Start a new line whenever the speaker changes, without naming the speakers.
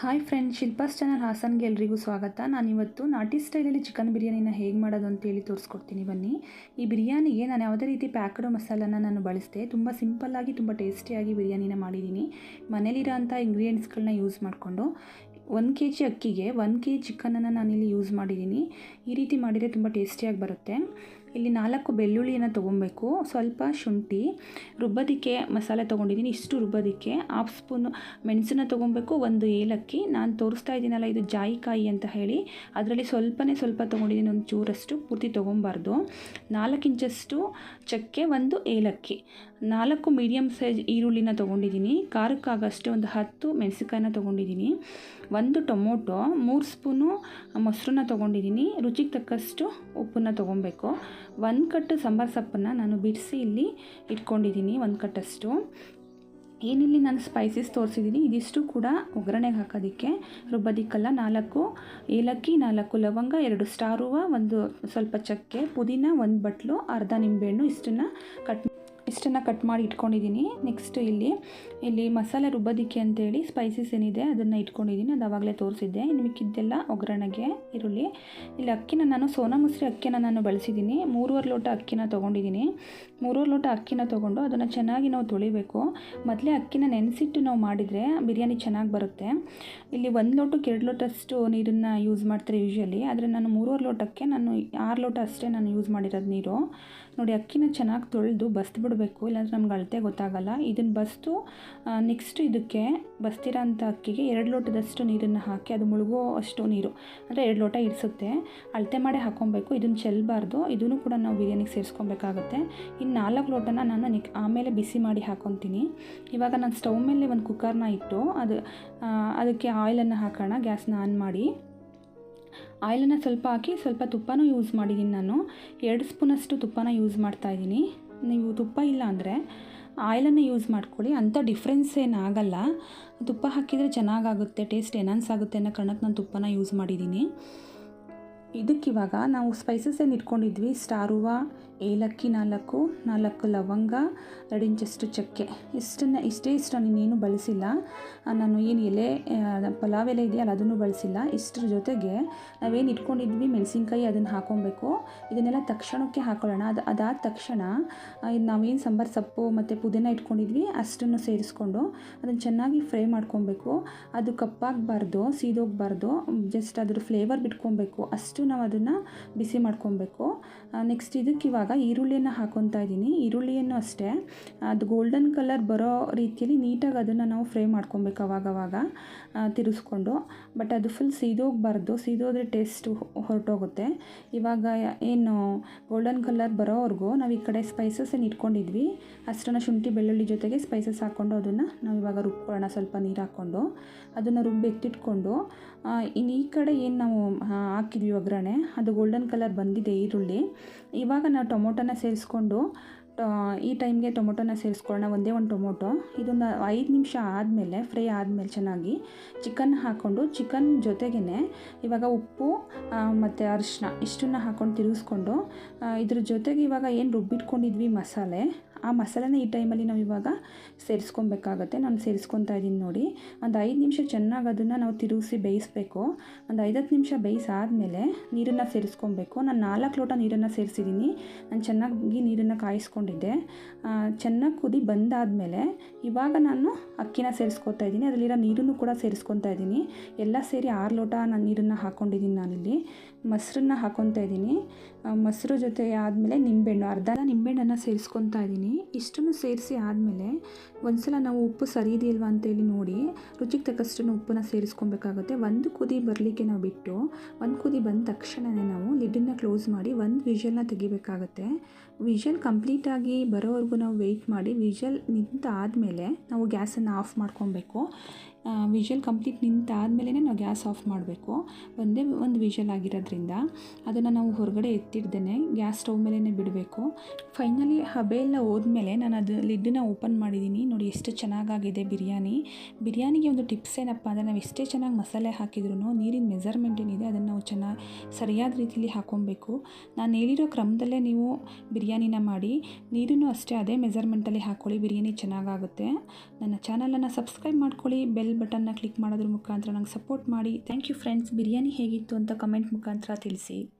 Hi friend Shilpa's channel ಹಾಸನ್ಗೆ ಎಲ್ರಿಗೂ ಸ್ವಾಗತ. ನಾನಿವತ್ತು ನಾಟಿ ಸ್ಟೈಲಲ್ಲಿ ಚಿಕನ್ ಬಿರಿಯಾನಿನ ಹೇಗೆ ಮಾಡೋದು ಅಂತೇಳಿ ತೋರಿಸ್ಕೊಡ್ತೀನಿ ಬನ್ನಿ. ಈ ಬಿರಿಯಾನಿಗೆ ನಾನು ಯಾವುದೇ ರೀತಿ ಪ್ಯಾಕ್ಡ್ ಮಸಾಲನ ನಾನು ಬಳಸಿದೆ. ತುಂಬ ಸಿಂಪಲ್ಲಾಗಿ ತುಂಬ ಟೇಸ್ಟಿಯಾಗಿ ಬಿರಿಯಾನಿನ ಮಾಡಿದ್ದೀನಿ ಮನೇಲಿರೋಂಥ ಇಂಗ್ರೀಡಿಯೆಂಟ್ಸ್ಗಳನ್ನ ಯೂಸ್ ಮಾಡಿಕೊಂಡು, ಒಂದು ಕೆ ಜಿ ಅಕ್ಕಿಗೆ ಒಂದು ಕೆ ಜಿ ಚಿಕನನ್ನು ನಾನಿಲ್ಲಿ ಯೂಸ್ ಮಾಡಿದ್ದೀನಿ ಈ ರೀತಿ ಮಾಡಿದರೆ ತುಂಬ ಟೇಸ್ಟಿಯಾಗಿ ಬರುತ್ತೆ. ಇಲ್ಲಿ ನಾಲ್ಕು ಬೆಳ್ಳುಳ್ಳಿಯನ್ನು ತೊಗೊಬೇಕು. ಸ್ವಲ್ಪ ಶುಂಠಿ, ರುಬ್ಬೋದಕ್ಕೆ ಮಸಾಲೆ ತೊಗೊಂಡಿದ್ದೀನಿ, ಇಷ್ಟು ರುಬ್ಬೋದಕ್ಕೆ. ಹಾಫ್ ಸ್ಪೂನು ಮೆಣಸನ್ನ ತೊಗೊಬೇಕು, ಒಂದು ಏಲಕ್ಕಿ. ನಾನು ತೋರಿಸ್ತಾ ಇದ್ದೀನಲ್ಲ, ಇದು ಜಾಯಿಕಾಯಿ ಅಂತ ಹೇಳಿ. ಅದರಲ್ಲಿ ಸ್ವಲ್ಪನೇ ಸ್ವಲ್ಪ ತೊಗೊಂಡಿದ್ದೀನಿ, ಒಂದು ಚೂರಷ್ಟು. ಪೂರ್ತಿ ತೊಗೊಬಾರ್ದು. ನಾಲ್ಕು ಇಂಚಷ್ಟು ಚಕ್ಕೆ, ಒಂದು ಏಲಕ್ಕಿ. ನಾಲ್ಕು ಮೀಡಿಯಮ್ ಸೈಜ್ ಈರುಳ್ಳಿನ ತೊಗೊಂಡಿದ್ದೀನಿ. ಖಾರಕ್ಕಾಗಷ್ಟು ಒಂದು ಹತ್ತು ಮೆಣಸಿನ್ಕಾಯಿನ ತೊಗೊಂಡಿದ್ದೀನಿ. ಒಂದು ಟೊಮೊಟೊ, ಮೂರು ಸ್ಪೂನು ಮೊಸರನ್ನ ತೊಗೊಂಡಿದ್ದೀನಿ. ರುಚಿಗೆ ತಕ್ಕಷ್ಟು ಉಪ್ಪನ್ನು ತೊಗೊಬೇಕು. ಒಂದು ಕಟ್ಟು ಸಾಂಬಾರು ಸೊಪ್ಪನ್ನು ನಾನು ಬಿಡಿಸಿ ಇಲ್ಲಿ ಇಟ್ಕೊಂಡಿದ್ದೀನಿ ಒಂದು ಕಟ್ಟಷ್ಟು. ಏನಿಲ್ಲಿ ನಾನು ಸ್ಪೈಸಸ್ ತೋರಿಸಿದ್ದೀನಿ ಇದಿಷ್ಟು ಕೂಡ ಒಗ್ಗರಣೆಗೆ ಹಾಕೋದಕ್ಕೆ. ರುಬ್ಬೋದಿಕ್ಕಲ್ಲ, ನಾಲ್ಕು ಏಲಕ್ಕಿ, ನಾಲ್ಕು ಲವಂಗ, ಎರಡು ಸ್ಟಾರ್ ಹೂವು, ಒಂದು ಸ್ವಲ್ಪ ಚಕ್ಕೆ, ಪುದೀನ, ಒಂದು ಬಟ್ಲು, ಅರ್ಧ ನಿಂಬೆಹಣ್ಣು, ಇಷ್ಟನ್ನು ಕಟ್ ಇಷ್ಟನ್ನು ಕಟ್ ಮಾಡಿ ಇಟ್ಕೊಂಡಿದ್ದೀನಿ. ನೆಕ್ಸ್ಟ್ ಇಲ್ಲಿ ಇಲ್ಲಿ ಮಸಾಲೆ ರುಬ್ಬೋದಿಕ್ಕೆ ಅಂತೇಳಿ ಸ್ಪೈಸಸ್ ಏನಿದೆ ಅದನ್ನು ಇಟ್ಕೊಂಡಿದ್ದೀನಿ. ಅದು ಆವಾಗಲೇ ತೋರಿಸಿದ್ದೆ. ಇನ್ನು ಮಿಕ್ಕಿದ್ದೆಲ್ಲ ಒಗ್ಗರಣೆಗೆ ಈರುಳ್ಳಿ. ಇಲ್ಲಿ ಅಕ್ಕಿನ ನಾನು ಸೋನಾ ಮುಸ್ರಿ ಅಕ್ಕಿನ ನಾನು ಬಳಸಿದ್ದೀನಿ. ಮೂರುವರೆ ಲೋಟ ಅಕ್ಕಿನ ತೊಗೊಂಡಿದ್ದೀನಿ. ಮೂರುವರೆ ಲೋಟ ಅಕ್ಕಿನ ತೊಗೊಂಡು ಅದನ್ನು ಚೆನ್ನಾಗಿ ನಾವು ತೊಳಿಬೇಕು. ಮೊದಲೇ ಅಕ್ಕಿನ ನೆನೆಸಿಟ್ಟು ನಾವು ಮಾಡಿದರೆ ಬಿರಿಯಾನಿ ಚೆನ್ನಾಗಿ ಬರುತ್ತೆ. ಇಲ್ಲಿ ಒಂದು ಲೋಟಕ್ಕೆ ಎರಡು ಲೋಟಷ್ಟು ನೀರನ್ನು ಯೂಸ್ ಮಾಡ್ತಾರೆ ಯೂಶ್ವಲಿ ಆದರೆ ನಾನು ಮೂರುವರೆ ಲೋಟಕ್ಕೆ ನಾನು ಆರು ಲೋಟ ಅಷ್ಟೇ ನಾನು ಯೂಸ್ ಮಾಡಿರೋದು ನೀರು. ನೋಡಿ, ಅಕ್ಕಿನ ಚೆನ್ನಾಗಿ ತೊಳೆದು ಬಸ್ದು ಬಿಡಬೇಕು ಇಲ್ಲಾಂದ್ರೆ ನಮ್ಗೆ ಅಳತೆ ಗೊತ್ತಾಗಲ್ಲ. ಇದನ್ನು ಬಸ್ತು ನೆಕ್ಸ್ಟ್ ಇದಕ್ಕೆ ಬಸ್ತಿರೋ ಅಂಥ ಅಕ್ಕಿಗೆ ಎರಡು ಲೋಟದಷ್ಟು ನೀರನ್ನು ಹಾಕಿ ಅದು ಮುಳುಗೋ ಅಷ್ಟು ನೀರು, ಅಂದರೆ ಎರಡು ಲೋಟ ಇರಿಸುತ್ತೆ. ಅಳತೆ ಮಾಡಿ ಹಾಕ್ಕೊಬೇಕು ಇದನ್ನು ಚೆಲ್ಲಬಾರ್ದು ಇದನ್ನು ಕೂಡ ನಾವು ಬಿರಿಯಾನಿಗೆ ಸೇರಿಸ್ಕೊಬೇಕಾಗುತ್ತೆ. ಇನ್ನು ನಾಲ್ಕು ಲೋಟನ ನಾನು ನೆಕ್, ಆಮೇಲೆ ಬಿಸಿ ಮಾಡಿ ಹಾಕ್ಕೊತೀನಿ ಇವಾಗ ನಾನು ಸ್ಟವ್ ಮೇಲೆ ಒಂದು ಕುಕ್ಕರ್ನ ಇಟ್ಟು ಅದು ಅದಕ್ಕೆ ಆಯಿಲನ್ನು ಹಾಕೋಣ, ಗ್ಯಾಸ್ನ ಆನ್ ಮಾಡಿ. ಆಯಿಲನ್ನು ಸ್ವಲ್ಪ ಹಾಕಿ ಸ್ವಲ್ಪ ತುಪ್ಪನೂ ಯೂಸ್ ಮಾಡಿದ್ದೀನಿ ನಾನು. ಎರಡು ಸ್ಪೂನಷ್ಟು ತುಪ್ಪನ ಯೂಸ್ ಮಾಡ್ತಾಯಿದ್ದೀನಿ ನೀವು ತುಪ್ಪ ಇಲ್ಲ ಅಂದರೆ ಆಯಿಲನ್ನು ಯೂಸ್ ಮಾಡ್ಕೊಳ್ಳಿ. ಅಂಥ ಡಿಫ್ರೆನ್ಸ್ ಏನಾಗಲ್ಲ ತುಪ್ಪ ಹಾಕಿದರೆ ಚೆನ್ನಾಗಾಗುತ್ತೆ ಟೇಸ್ಟ್ ಎನಾನ್ಸ್ ಆಗುತ್ತೆ ಅನ್ನೋ ಕಾರಣಕ್ಕೆ ನಾನು ತುಪ್ಪನ ಯೂಸ್ ಮಾಡಿದ್ದೀನಿ. ಇದಕ್ಕಿವಾಗ ನಾವು ಸ್ಪೈಸಸ್ ಏನು ಇಟ್ಕೊಂಡಿದ್ವಿ? ಸ್ಟಾರ್ ಏಲಕ್ಕಿ ನಾಲ್ಕು ನಾಲ್ಕು ಲವಂಗ, ಎರಡು ಇಂಚಷ್ಟು ಚಕ್ಕೆ. ಇಷ್ಟನ್ನು ಇಷ್ಟೇ ಇಷ್ಟ ನೀನೇನು ಬಳಸಿಲ್ಲ. ನಾನು ಏನು ಎಲೆ ಪಲಾವ್ ಎಲೆ ಇದೆಯಲ್ಲ, ಅದನ್ನು ಬಳಸಿಲ್ಲ. ಇಷ್ಟರ ಜೊತೆಗೆ ನಾವೇನು ಇಟ್ಕೊಂಡಿದ್ವಿ, ಮೆಣಸಿನ್ಕಾಯಿ ಅದನ್ನು ಹಾಕೊಬೇಕು. ಇದನ್ನೆಲ್ಲ ತಕ್ಷಣಕ್ಕೆ ಹಾಕೊಳ್ಳೋಣ. ಅದು ಅದಾದ ತಕ್ಷಣ ನಾವೇನು ಸಾಂಬಾರು, ಸೊಪ್ಪು ಮತ್ತು ಪುದೀನ ಇಟ್ಕೊಂಡಿದ್ವಿ, ಅಷ್ಟನ್ನು ಸೇರಿಸ್ಕೊಂಡು ಅದನ್ನು ಚೆನ್ನಾಗಿ ಫ್ರೈ ಮಾಡ್ಕೊಬೇಕು. ಅದು ಕಪ್ಪಾಗಬಾರ್ದು, ಸೀದೋಗಬಾರ್ದು, ಜಸ್ಟ್ ಅದ್ರ ಫ್ಲೇವರ್ ಬಿಟ್ಕೊಬೇಕು. ಅಷ್ಟು ನಾವು ಅದನ್ನು ಬಿಸಿ ಮಾಡ್ಕೊಬೇಕು. ನೆಕ್ಸ್ಟ್ ಇದಕ್ಕೆ ಇವಾಗ ಈರುಳ್ಳಿಯನ್ನು ಹಾಕೊತಾ ಇದ್ದೀನಿ. ಈರುಳ್ಳಿಯನ್ನು ಅಷ್ಟೇ. ಅದು ಗೋಲ್ಡನ್ ಕಲರ್ ಬರೋ ರೀತಿಯಲ್ಲಿ ನೀಟಾಗಿ ಅದನ್ನು ನಾವು ಫ್ರೈ ಮಾಡ್ಕೊಬೇಕು ಅವಾಗವಾಗ ತಿರುಗಿಸ್ಕೊಂಡು ಬಟ್ ಅದು ಫುಲ್ ಸೀದೋಗಬಾರ್ದು. ಸೀದೋದ್ರೆ ಟೇಸ್ಟು ಹೊರಟೋಗುತ್ತೆ. ಇವಾಗ ಏನು ಗೋಲ್ಡನ್ ಕಲರ್ ಬರೋವರೆಗೂ ನಾವು ಈ ಕಡೆ ಸ್ಪೈಸಸ್ ಏನು ಇಟ್ಕೊಂಡಿದ್ವಿ. ಅಷ್ಟನ್ನು ಶುಂಠಿ, ಬೆಳ್ಳುಳ್ಳಿ ಜೊತೆಗೆ ಸ್ಪೈಸಸ್ ಹಾಕ್ಕೊಂಡು ಅದನ್ನು ನಾವು ಇವಾಗ ರುಬ್ಕೊಳ್ಳೋಣ. ಸ್ವಲ್ಪ ನೀರು ಹಾಕ್ಕೊಂಡು ಅದನ್ನು ರುಬ್ಬಿ ಎತ್ತಿಟ್ಕೊಂಡು ಇನ್ನು ಈ ಕಡೆ ಏನು ನಾವು ಹಾಕಿದ್ವಿ ಒಗ್ಗರಣೆ, ಅದು ಗೋಲ್ಡನ್ ಕಲರ್ ಬಂದಿದೆ ಈರುಳ್ಳಿ. ಇವಾಗ ನಾವು ಟೊಮೊಟೊನ ಸೇರಿಸ್ಕೊಂಡು ಈ ಟೈಮ್ಗೆ ಟೊಮೊಟೊನ ಸೇರಿಸ್ಕೊಳ್ಳೋಣ, ಒಂದೇ ಒಂದು ಟೊಮೊಟೊ. ಇದೊಂದು ಐದು ನಿಮಿಷ ಆದಮೇಲೆ, ಫ್ರೈ ಆದಮೇಲೆ ಚೆನ್ನಾಗಿ ಚಿಕನ್ ಹಾಕ್ಕೊಂಡು, ಚಿಕನ್ ಜೊತೆಗೇ ಇವಾಗ ಉಪ್ಪು ಮತ್ತು ಅರಿಶಿನ ಇಷ್ಟನ್ನು ಹಾಕ್ಕೊಂಡು ತಿರುಗಿಸ್ಕೊಂಡು ಇದ್ರ ಜೊತೆಗೆ ಇವಾಗ ಏನು ರುಬ್ಬಿಟ್ಕೊಂಡಿದ್ವಿ ಮಸಾಲೆ ಆ ಮಸಾಲೆನ ಈ ಟೈಮಲ್ಲಿ ನಾವು ಇವಾಗ ಸೇರಿಸ್ಕೊಬೇಕಾಗತ್ತೆ. ನಾನು ಸೇರಿಸ್ಕೊತಾ ಇದ್ದೀನಿ ನೋಡಿ. ಒಂದು ಐದು ನಿಮಿಷ ಚೆನ್ನಾಗಿ ಅದನ್ನು ನಾವು ತಿರುಗಿಸಿ ಬೇಯಿಸಬೇಕು. ಒಂದು ಐದತ್ತು ನಿಮಿಷ ಬೇಯಿಸಾದಮೇಲೆ ನೀರನ್ನು ಸೇರಿಸ್ಕೊಬೇಕು. ನಾನು ನಾಲ್ಕು ಲೋಟ ನೀರನ್ನು ಸೇರಿಸಿದ್ದೀನಿ. ನಾನು ಚೆನ್ನಾಗಿ ನೀರನ್ನು ಕಾಯಿಸ್ಕೊಂಡಿದ್ದೆ. ಚೆನ್ನಾಗಿ ಕುದಿ ಬಂದಾದಮೇಲೆ ಇವಾಗ ನಾನು ಅಕ್ಕಿನ ಸೇರಿಸ್ಕೊತಾ ಇದ್ದೀನಿ. ಅದರಲ್ಲಿರೋ ನೀರನ್ನು ಕೂಡ ಸೇರಿಸ್ಕೊತಾ ಇದ್ದೀನಿ. ಎಲ್ಲ ಸೇರಿ ಆರು ಲೋಟ ನಾನು ನೀರನ್ನು ಹಾಕ್ಕೊಂಡಿದ್ದೀನಿ ನಾನಿಲ್ಲಿ. ಮೊಸರನ್ನ ಹಾಕೊತಾ ಇದ್ದೀನಿ. ಮೊಸರು ಜೊತೆ ಆದಮೇಲೆ ನಿಂಬೆಹಣ್ಣು. ಅರ್ಧ ನಿಂಬೆಹಣ್ಣನ್ನು ಸೇರಿಸ್ಕೊತಾ ಇದ್ದೀನಿ. ಇಷ್ಟನ್ನು ಸೇರಿಸಿ ಆದಮೇಲೆ ಒಂದು ಸಲ ನಾವು ಉಪ್ಪು ಸರಿ ಇದೆಯಲ್ವ ಅಂತೇಳಿ ನೋಡಿ. ರುಚಿಗೆ ತಕ್ಕಷ್ಟು ಉಪ್ಪನ್ನು ಸೇರಿಸ್ಕೊಬೇಕಾಗುತ್ತೆ. ಒಂದು ಕುದಿ ಬರಲಿಕ್ಕೆ ನಾವು ಬಿಟ್ಟು ಒಂದು ಕುದಿ ಬಂದ ತಕ್ಷಣವೇ ನಾವು ಲಿಡ್ಡನ್ನು ಕ್ಲೋಸ್ ಮಾಡಿ ಒಂದು ವಿಷಲ್ನ ತೆಗಿಬೇಕಾಗುತ್ತೆ. ವಿಷಲ್ ಕಂಪ್ಲೀಟಾಗಿ ಬರೋವರೆಗೂ ನಾವು ವೆಯ್ಟ್ ಮಾಡಿ. ವಿಷಲ್ ನಿಂತ ಆದಮೇಲೆ ನಾವು ಗ್ಯಾಸನ್ನು ಆಫ್ ಮಾಡ್ಕೊಬೇಕು. ವಿಷಲ್ ಕಂಪ್ಲೀಟ್ ನಿಂತಾದಮೇಲೆ ನಾವು ಗ್ಯಾಸ್ ಆಫ್ ಮಾಡಬೇಕು. ಒಂದೇ ಒಂದು ವಿಷಲ್ ಆಗಿರೋದ್ರಿಂದ ಅದನ್ನು ನಾವು ಹೊರಗಡೆ ಎತ್ತಿಡ್ದೇ ಗ್ಯಾಸ್ ಸ್ಟವ್ ಮೇಲೇ ಬಿಡಬೇಕು. ಫೈನಲಿ ಹಬೆ ಎಲ್ಲ ಹೋದ್ಮೇಲೆ ನಾನು ಅದು ಲಿಡ್ಡನ್ನ ಓಪನ್ ಮಾಡಿದ್ದೀನಿ ನೋಡಿ ಎಷ್ಟು ಚೆನ್ನಾಗಾಗಿದೆ ಬಿರಿಯಾನಿ. ಬಿರಿಯಾನಿಗೆ ಒಂದು ಟಿಪ್ಸ್ ಏನಪ್ಪ ಅಂದರೆ ನಾವು ಎಷ್ಟೇ ಚೆನ್ನಾಗಿ ಮಸಾಲೆ ಹಾಕಿದ್ರು ನೀರಿನ ಮೆಜರ್ಮೆಂಟ್ ಏನಿದೆ ಅದನ್ನು ನಾವು ಚೆನ್ನಾಗಿ ಸರಿಯಾದ ರೀತಿಯಲ್ಲಿ ಹಾಕ್ಕೊಬೇಕು ನಾನು ಹೇಳಿರೋ ಕ್ರಮದಲ್ಲೇ ನೀವು ಬಿರಿಯಾನಿನ ಮಾಡಿ ನೀರನ್ನು ಅಷ್ಟೇ ಅದೇ ಮೆಜರ್ಮೆಂಟಲ್ಲಿ ಹಾಕ್ಕೊಳ್ಳಿ ಬಿರಿಯಾನಿ ಚೆನ್ನಾಗಾಗುತ್ತೆ. ನನ್ನ ಚಾನಲನ್ನು ಸಬ್ಸ್ಕ್ರೈಬ್ ಮಾಡ್ಕೊಳ್ಳಿ. ಬೆಲ್ ಬಟನ್ನ ಕ್ಲಿಕ್ ಮಾಡೋದ್ರ ಮುಖಾಂತರ ನಂಗೆ ಸಪೋರ್ಟ್ ಮಾಡಿ. ಥ್ಯಾಂಕ್ ಯು ಫ್ರೆಂಡ್ಸ್ ಬಿರಿಯಾನಿ ಹೇಗಿತ್ತು ಅಂತ ಕಮೆಂಟ್ ಮುಖಾಂತರ ತಿಳಿಸಿ.